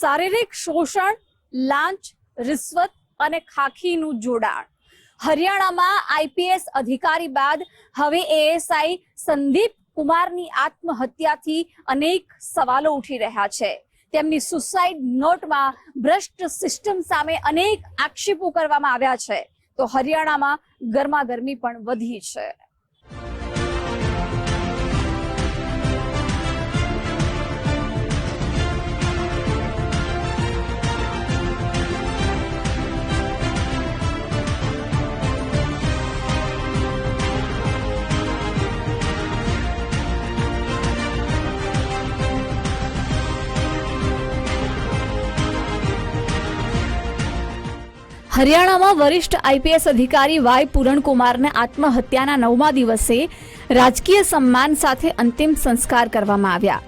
શારીરિક શોષણ, લાંચ, રિશ્વત અને ખાખીનું જોડાણ. હરિયાણામાં આઈપીએસ અધિકારી બાદ હવે એએસઆઈ સંદીપ કુમારની આત્મહત્યાથી અનેક સવાલો ઉઠી રહ્યા છે. તેમની સુસાઇડ નોટમાં ભ્રષ્ટ સિસ્ટમ સામે અનેક આક્ષેપો કરવામાં આવ્યા છે. તો હરિયાણામાં ગરમાગરમી પણ વધી છે. હરિયાણામાં વરિષ્ઠ આઈપીએસ અધિકારી વાય પૂરણકુમારને આત્મહત્યાના નવમા દિવસે રાજકીય સન્માન સાથે અંતિમ સંસ્કાર કરવામાં આવ્યા.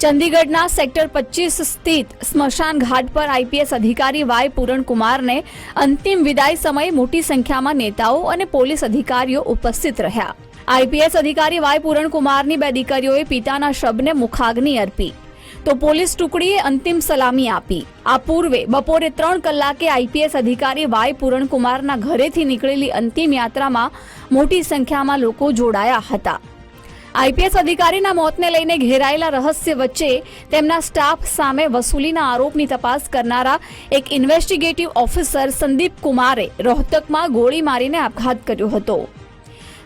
ચંદીગઢના સેક્ટર પચીસ સ્થિત સ્મશાન ઘાટ પર આઈપીએસ અધિકારી વાય પૂરણકુમારને અંતિમ વિદાય સમયે મોટી સંખ્યામાં નેતાઓ અને પોલીસ અધિકારીઓ ઉપસ્થિત રહ્યા. આઈપીએસ અધિકારી વાય પૂરણકુમારની બે દીકરીઓએ પિતાના શબને મુખાગ્નિ અર્પી. તો પોલીસ ટુકડીએ અંતિમ સલામી આપી. આ પૂર્વે બપોરે ત્રણ કલાકે આઈપીએસ અધિકારી વાય પૂરણકુમારના ઘરેથી નીકળેલી અંતિમ યાત્રામાં મોટી સંખ્યામાં લોકો જોડાયા હતા. આઈપીએસ અધિકારીના મોતને લઈને ઘેરાયેલા રહસ્ય વચ્ચે તેમના સ્ટાફ સામે વસૂલીના આરોપની તપાસ કરનારા એક ઇન્વેસ્ટિગેટિવ ઓફિસર સંદીપ કુમારે રોહતકમાં ગોળી મારીને આપઘાત કર્યો હતો.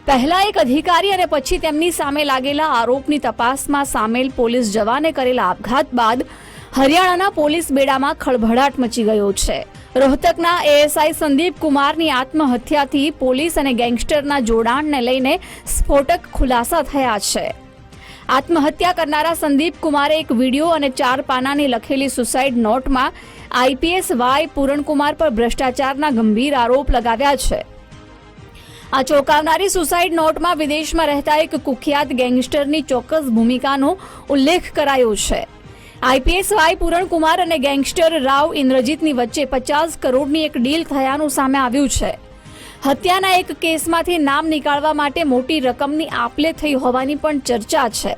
પહેલા એક અધિકારી અને પછી તેમની સામે લાગેલા આરોપની તપાસમાં સામેલ પોલીસ જવાને કરેલા આપઘાત બાદ હરિયાણાના પોલીસ બેડામાં ખળભળાટ મચી ગયો છે. રોહતકના એએસઆઈ સંદીપ કુમારની આત્મહત્યાથી પોલીસ અને ગેંગસ્ટરના જોડાણને લઈને સ્ફોટક ખુલાસા થયા છે. આત્મહત્યા કરનારા સંદીપ કુમારે એક વીડિયો અને ચાર પાનાની લખેલી સુસાઇડ નોટમાં આઈપીએસ વાય પૂરણકુમાર પર ભ્રષ્ટાચારના ગંભીર આરોપ લગાવ્યા છે. આ ચોંકાવનારી સુસાઇડ નોટમાં વિદેશમાં રહેતા એક કુખ્યાત ગેંગસ્ટરની ચોક્કસ ભૂમિકાનો ઉલ્લેખ કરાયો છે. આઈપીએસ વાય પૂરણકુમાર અને ગેંગસ્ટર રાવ ઇન્દ્રજીતની વચ્ચે પચાસ કરોડની એક ડીલ થયાનું સામે આવ્યું છે. હત્યાના એક કેસમાંથી નામ નીકાળવા માટે મોટી રકમની આપલે થઈ હોવાની પણ ચર્ચા છે.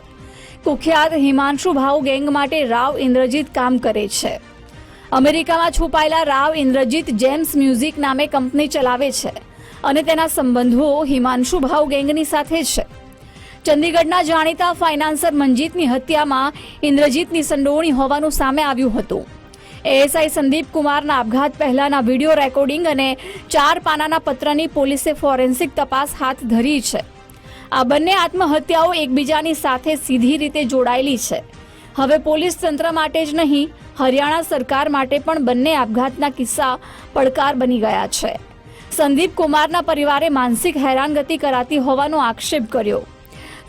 કુખ્યાત હિમાંશુ ભાવ ગેંગ માટે રાવ ઇન્દ્રજીત કામ કરે છે. અમેરિકામાં છુપાયેલા રાવ ઇન્દ્રજીત જેમ્સ મ્યુઝિક નામે કંપની ચલાવે છે. અને તેના સંબંધો હિમાંશુ ભાવ ગેંગની સાથે છે. ચંદીગઢના જાણીતા ફાઇનાન્સર મનજીતની હત્યામાં ઇન્દ્રજીતની સંડોવણી હોવાનું સામે આવ્યું હતું. એએસઆઈ સંદીપ કુમારના આપઘાત પહેલાના વીડિયો રેકોર્ડિંગ અને ચાર પાનાના પત્રની પોલીસે ફોરેન્સિક તપાસ હાથ ધરી છે. આ બંને આત્મહત્યાઓ એકબીજાની સાથે સીધી રીતે જોડાયેલી છે. હવે પોલીસ તંત્ર માટે જ નહીં, હરિયાણા સરકાર માટે પણ બંને આપઘાતના કિસ્સા પડકાર બની ગયા છે. સંદીપ કુમારના પરિવારે માનસિક હેરાનગતિ કરાતી હોવાનો આક્ષેપ કર્યો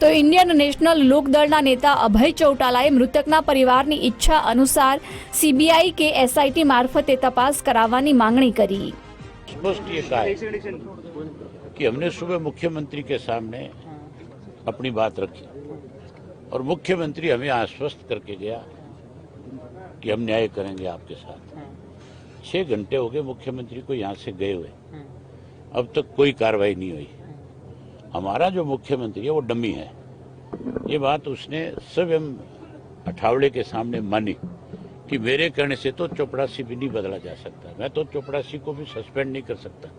તો ઇન્ડિયન નેશનલ લોકદળના નેતા અભય ચૌટાલાએ મૃતકના પરિવારની ઈચ્છા અનુસાર સીબીઆઈ કે એસઆઈટી મારફતે તપાસ કરાવવાની માંગણી કરી स्पष्ट ये कहा है कि हमने सुबह मुख्यमंत्री के सामने अपनी बात रखी और मुख्यमंत्री हमें आश्वस्त करके गया कि हम न्याय करेंगे आपके साथ छह घंटे हो गए मुख्यमंत्री को यहाँ से गए हुए। अब तक कोई कार्रवाई नहीं हुई। हमारा जो मुख्यमंत्री है वो डमी है। ये बात उसने स्वयं अठावड़े के सामने मानी कि मेरे कहने से तो चौपड़ासी भी नहीं बदला जा सकता। मैं तो चौपड़ासी को भी सस्पेंड नहीं कर सकता।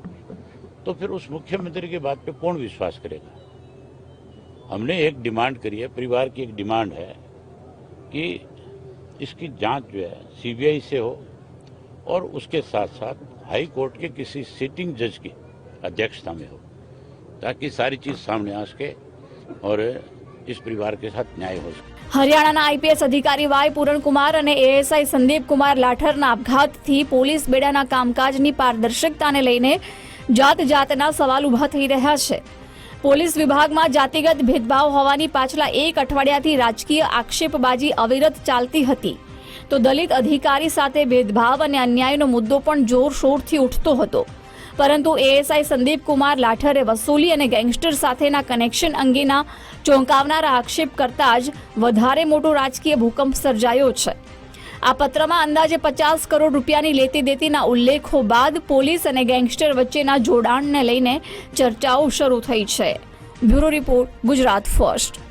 तो फिर उस मुख्यमंत्री की बात पे कौन विश्वास करेगा? हमने एक डिमांड करी है परिवार की एक डिमांड है कि इसकी जाँच जो है सीबीआई से हो और उसके साथ साथ हाई कोर्ट के किसी सिटिंग जज की अध्यक्षता में हो ताकि सारी चीज सामने आ सके और इस परिवार के साथ न्याय हो सके હરિયાણાના આઈપીએસ અધિકારી વાય પૂરણકુમાર અને એએસઆઈ સંદીપ કુમાર લાઠરના આપઘાતથી પોલીસ બેડાના કામકાજની પારદર્શકતાને લઈને જાત જાતના સવાલ ઊભા થઈ રહ્યા છે પોલીસ વિભાગમાં જાતિગત ભેદભાવ હોવાની પાછલા એક અઠવાડિયાથી રાજકીય આક્ષેપબાજી અવિરત ચાલતી હતી તો દલિત અધિકારી સાથે ભેદભાવ અને અન્યાયનો મુદ્દો પણ જોરશોરથી ઉઠતો હતો. પરંતુ એએસઆઈ સંદીપ કુમાર લાઠરે વસૂલી અને ગેંગસ્ટર સાથેના કનેક્શન અંગેના ચોંકાવનારા આક્ષેપ કરતા જ વધારે મોટો રાજકીય ભૂકંપ સર્જાયો છે. આ પત્રમાં અંદાજે પચાસ કરોડ રૂપિયાની લેતી દેતીના ઉલ્લેખો બાદ પોલીસ અને ગેંગસ્ટર વચ્ચેના જોડાણને લઈને ચર્ચાઓ શરૂ થઈ છે. Bureau report Gujarat first.